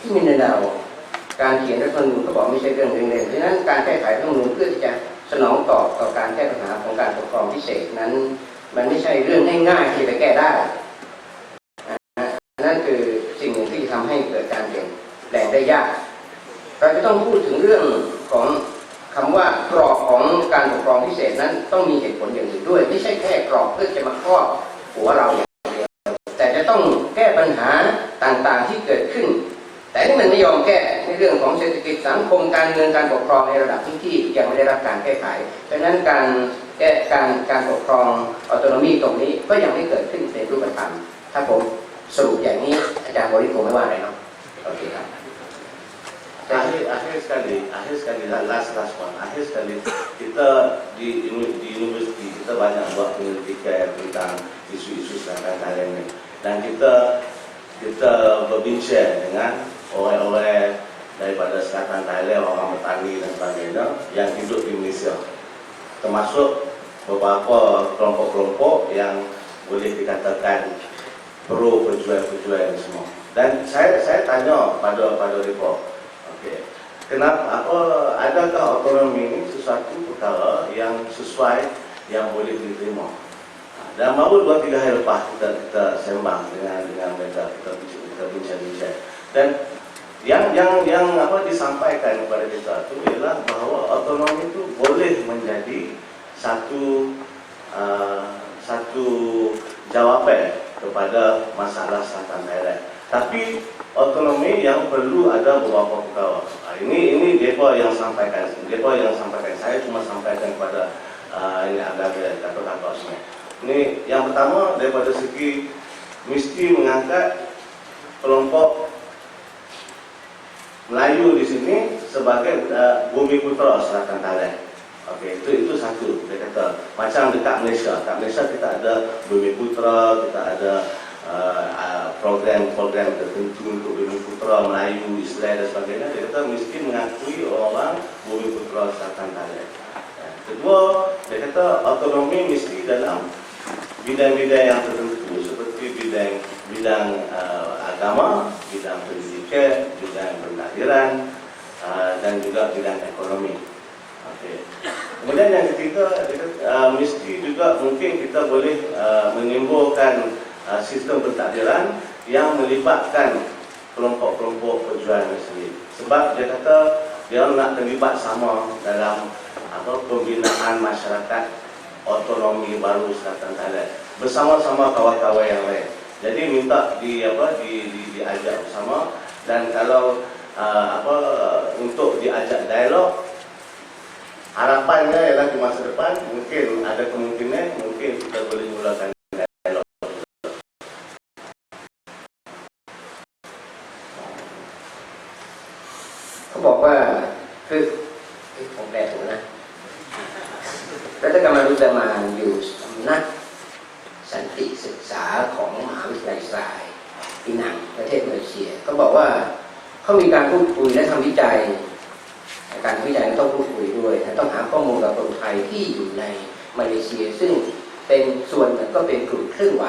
ที่มินดาโอการเขียนรัฐธรรมนูญก็บอกไม่ใช่เรื่องเล่นๆเพราะฉะนั้นการแก้ไขรัฐธรรมนูญเพื่อที่จะสนองตอบต่อการแก้ปัญหาของการปกครองพิเศษนั้น มันไม่ใช่เรื่องง่ายๆที่จะแก้ได้นะนั่นคือสิ่งหนึ่งที่ทำให้เกิดการเปลี่ยนแปลงได้ยาก เราจะต้องพูดถึงเรื่องของคำว่ากรอบของการปกครองพิเศษนั้นต้องมีเหตุผลอย่างอื่นด้วย ไม่ใช่แค่กรอบเพื่อจะมาครอบหัวเราอย่างเดียวแต่จะต้องแก้ปัญหาต่างๆที่เกิดขึ้น แต่นี่มันไม่ยอมแก้ในเรื่องของเศรษฐกิจสังคมการเมืองการปกครองในระดับที่ที่ยังไม่ได้รับการแก้ไขดังนั้นการแก้การการปกครองออโตโนมีตรงนี้ก็ยังไม่เกิดขึ้นในรูปธรรมถ้าผมสรุปอย่างนี้อาจารย์บริคงไม่ว่าอะไรเนาะโอเคครับ Akhir, akhir sekali, akhir sekali last last one. Akhir sekali kita di, di universiti kita banyak buat penyelidikan tentang isu-isu selatan Thailand ni. Dan kita kita berbincang dengan orang-orang daripada selatan Thailand, orang petani dan sebagainya yang hidup di Malaysia. Termasuk beberapa kelompok-kelompok yang boleh dikatakan pro pejuang-pejuang ni semua. Dan saya saya tanya pada pada report Okey. Kenapa apa adakah autonomi ini sesuatu perkara yang sesuai yang boleh diterima? Ha, Dan baru dua tiga hari lepas kita kita sembang dengan dengan mereka kita bincang-bincang dan yang yang yang apa disampaikan kepada kita itu ialah bahawa autonomi itu boleh menjadi satu uh, satu jawapan kepada masalah Selatan Thailand. Tapi autonomi yang perlu ada beberapa perkara. Ha, Ini ini depa yang sampaikan, depa yang sampaikan. Saya cuma sampaikan kepada uh, ini agak-agak kakak-kakak semua. Ini yang pertama daripada segi mesti mengangkat kelompok Melayu di sini sebagai uh, bumi putra selatan Thailand. Okey, itu itu satu dia kata. Macam dekat Malaysia, dekat Malaysia kita ada bumi putra, kita ada uh, uh, program-program tertentu untuk bumi putra Melayu, Islam dan sebagainya. Dia kata mesti mengakui orang bumi putra selatan Thailand. Ya. Kedua, dia kata autonomi mesti dalam bidang-bidang yang tertentu seperti bidang bidang uh, agama, bidang pendidikan, bidang pentadbiran uh, dan juga bidang ekonomi. Okey. Kemudian yang ketiga, kata, uh, mesti juga mungkin kita boleh uh, menimbulkan uh, sistem pentadbiran yang melibatkan kelompok-kelompok pejuang ini sendiri. Sebab dia kata dia nak terlibat sama dalam apa pembinaan masyarakat otonomi baru Selatan Thailand bersama-sama kawan-kawan yang lain. Jadi minta di apa di, di diajak bersama dan kalau uh, apa untuk diajak dialog harapannya ialah di masa depan mungkin ada kemungkinan mungkin kita boleh mulakan dialog. เขาบอกว่าคือเอ๊ะผมแปลถูกนะรัฐกรรมรุตมานอยู่สำนักสันติศึกษาของมหาวิทยาลัยทราย ปีนังประเทศมาเลเซียเขาบอกว่าเขามีการพูดคุยและทำวิจัย การวิจัยต้องพูดคุยด้วยนะต้องหาข้อมูลกับคนไทยที่อยู่ในมาเลเซีย ซึ่งเป็นส่วนหนึ่งก็เป็นกลุ่มเคลื่อนไหว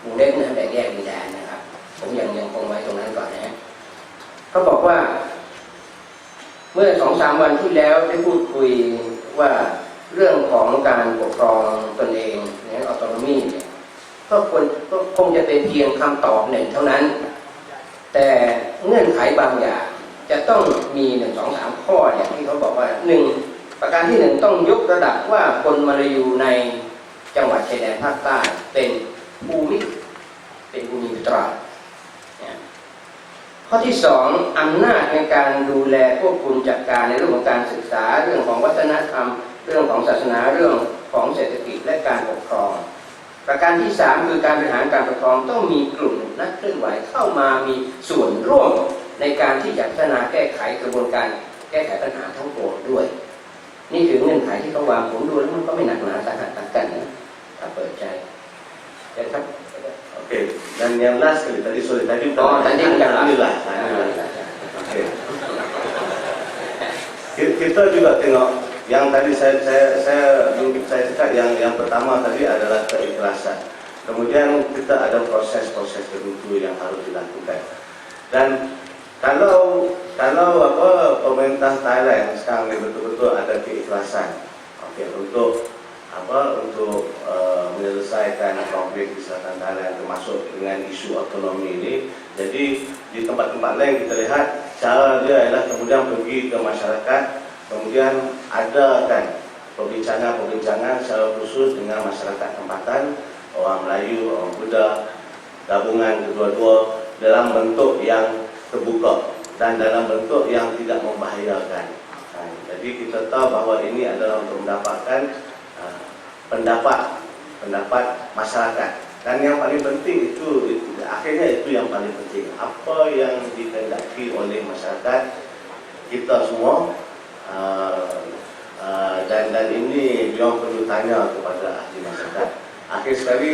หมู่เล็กนะแบ่งแยกดินแดนนะครับ ผมยังยังคงไว้ตรงนั้นก่อนนะเขาบอกว่า เมื่อสองสามวันที่แล้วได้พูดคุยว่าเรื่องของการปกครองตนเองเนี่ยออโตนมีเนี่ย ก็ควรก็คงจะเป็นเพียงคำตอบหนึ่งเท่านั้น แต่เงื่อนไขบางอย่างจะต้องมีหนึ่งสองสามข้ออย่างที่เขาบอกว่าหนึ่งประการที่หนึ่งต้องยกระดับว่าคนมาลายูในจังหวัดชายแดนภาคใต้เป็นภูมิเป็นภูมิตราข้อที่สองอำนาจในการดูแลควบคุมจัดการในเรื่องของการศึกษาเรื่องของวัฒนธรรม เรื่องของศาสนาเรื่องของเศรษฐกิจและการปกครอง ประการที่สามคือการบริหารการปกครองต้องมีกลุ่มนักเคลื่อนไหวเข้ามามีส่วนร่วมในการที่จะพัฒนาแก้ไขกระบวนการแก้ไขปัญหาทั้งปวงด้วย นี่คือเงื่อนไขที่เขาวางผมดูแล้วมันก็ไม่หนักหนาสาหัสต่างกันนะถ้าเปิดใจแต่ถ้า Okey. Dan yang last sekali tadi sorry tadi Oh, tadi bukan last. inilah. inilah. Okey. Ki- Kita juga tengok yang tadi saya saya saya saya cakap yang yang pertama tadi adalah keikhlasan. Kemudian kita ada proses-proses tertentu yang harus dilakukan. dan kalau kalau apa pemerintah Thailand sekarang ni betul-betul ada keikhlasan okey untuk apa untuk uh, menyelesaikan konflik di selatan Thailand termasuk dengan isu ekonomi ini jadi di tempat-tempat lain kita lihat cara dia adalah kemudian pergi ke masyarakat kemudian adakan perbincangan-perbincangan secara khusus dengan masyarakat tempatan orang Melayu, orang Buddha gabungan kedua-dua dalam bentuk yang terbuka dan dalam bentuk yang tidak membahayakan. Ha, Jadi kita tahu bahawa ini adalah untuk mendapatkan uh, pendapat pendapat masyarakat dan yang paling penting itu, itu akhirnya itu yang paling penting apa yang dikehendaki oleh masyarakat kita semua uh, uh, dan dan ini beliau perlu tanya kepada ahli masyarakat. Akhir sekali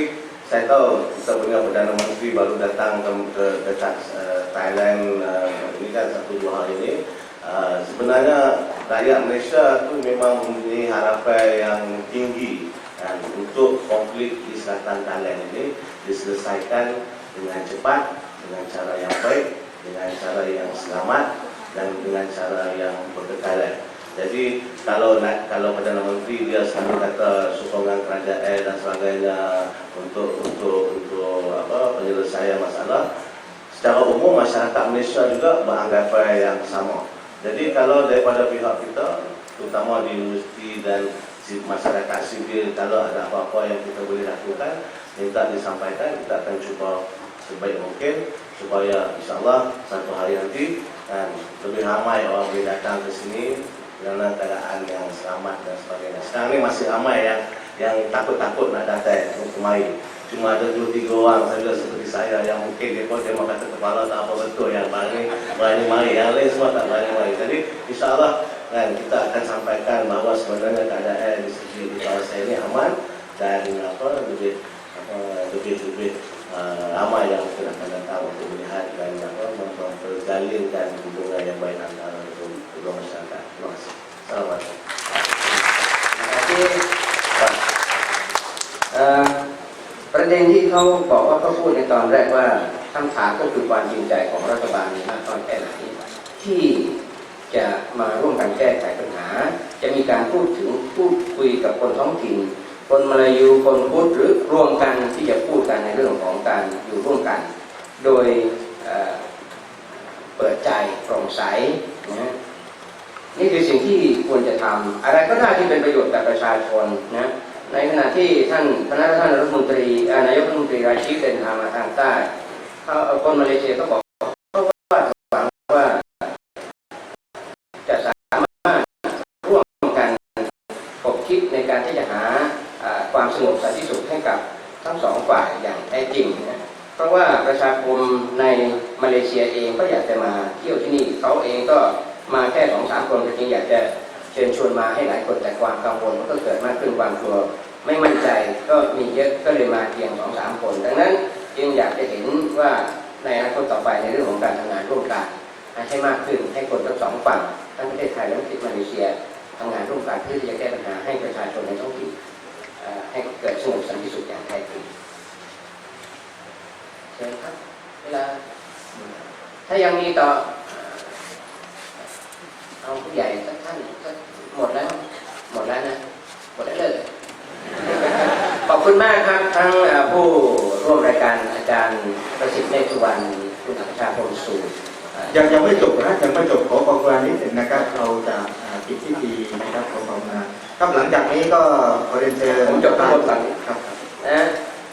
saya tahu kita punya Perdana Menteri baru datang ke, ke dekat uh, Thailand uh, ini kan satu dua hari ini uh, sebenarnya rakyat Malaysia tu memang mempunyai harapan yang tinggi dan untuk konflik di selatan Thailand ini diselesaikan dengan cepat dengan cara yang baik dengan cara yang selamat dan dengan cara yang berkekalan jadi kalau nak kalau Perdana Menteri dia selalu kata sokongan kerajaan dan sebagainya untuk untuk untuk apa penyelesaian masalah secara umum masyarakat Malaysia juga beranggapan yang sama. Jadi kalau daripada pihak kita terutama di universiti dan masyarakat sivil kalau ada apa-apa yang kita boleh lakukan minta disampaikan kita akan cuba sebaik mungkin supaya insyaAllah satu hari nanti dan lebih ramai orang boleh datang ke sini dalam keadaan yang selamat dan sebagainya. Sekarang ni masih ramai yang yang takut-takut nak datang untuk kemari. Cuma ada dua tiga orang saja seperti saya yang mungkin dia pun dia kata kepala tak apa betul yang berani berani mari. Yang lain semua tak berani mari. Jadi insyaAllah kan kita akan sampaikan bahawa sebenarnya keadaan di segi di kawasan ini aman dan apa lebih apa lebih lebih ramai yang mungkin akan datang untuk melihat dan apa memperjalinkan hubungan yang baik antara kedua masyarakat. Terima kasih. Assalamualaikum. terima kasih เอ่อประเด็นที่เขาบอกว่าเขาพูดในตอนแรกว่าคำถามก็คือความจริงใจของรัฐบาลในมากน้อยแค่ไหนที่จะมาร่วมกันแก้ไขปัญหา จะมีการพูดถึงพูดคุยกับคนท้องถิ่น คนมาลายูคนพุทธหรือร่วมกันที่จะพูดกันในเรื่องของการอยู่ร่วมกัน โดยเเปิดใจโปร่งใสนะนี่คือสิ่งที่ควรจะทำอะไรก็ได้ที่เป็นประโยชน์กับประชาชนนะในขณะที่ท่านคณะท่านรัฐมนตรีนายกรัฐมนตรีรายชื่อเดินทางมาทางใต้คนมาเลเซียก็บอกเขาว่าหวังว่าจะสามารถร่วมกันคบคิดในการที่จะหาอ่าความสงบสันติสุขให้กับทั้งสองฝ่ายอย่างแท้ จริง เพราะว่าประชาคมในมาเลเซียเองก็อยากจะมาเที่ยวที่นี่เขาเองก็มาแค่สองสามคนจริงอยากจะเชิญชวนมาให้หลายคนแต่ความกังวลมันก็เกิดมากขึ้นความกลัวไม่มั่นใจก็มีเยอะก็เลยมาเพียงสองสามคน ดังนั้นจึงอยากจะเห็นว่าในอนาคตต่อไปในเรื่องของการทำงานร่วมกันให้มากขึ้นให้คนทั้งสองฝั่งทั้งประเทศไทยและประเทศมาเลเซียทำงานร่วมกันเพื่อที่จะแก้ปัญหาให้ประชาชนในท้องถิ่นให้เกิดสงบสันติสุขอย่างแท้จริง เชิญครับเวลาถ้ายังมีต่อเอาผู้ใหญ่สักท่านสักหมดแล้ว หมดแล้วนะ หมดแล้วเลย ขอบคุณมากครับ ทั้งเอ่อผู้ร่วมรายการอาจารย์ประสิทธิ์เนตรสุวรรณคุณอัครชาพลสูตรเอ่อยังยังไม่จบนะยังไม่จบขอขอบคุณนิดหนึ่งนะครับ เราจะอ่าปิดพิธีนะครับขอขอบคุณนะครับหลังจากนี้ก็ขอเรียนเชิญผมจบทั้งหมดก่อนครับ นะ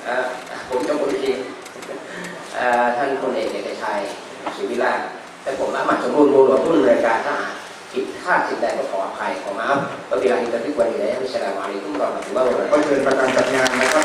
เอ่อผมจะพูดอีกทีเอ่อท่านพลเอกเอกชัยศรีวิลาแต่ผมอามัดสมบูรณ์บูรณ์ผู้ดำเนินรายการทหารผิดพลาดสิ่งใดก็ขออภัยขอมาครับวะบิลลาฮิตะฟิกวันนี้นะมิสลามอะลัยกุมวะเราะห์มะตุลลอฮ์วะบะเราก็เชิญประธานจัดงานนะครับ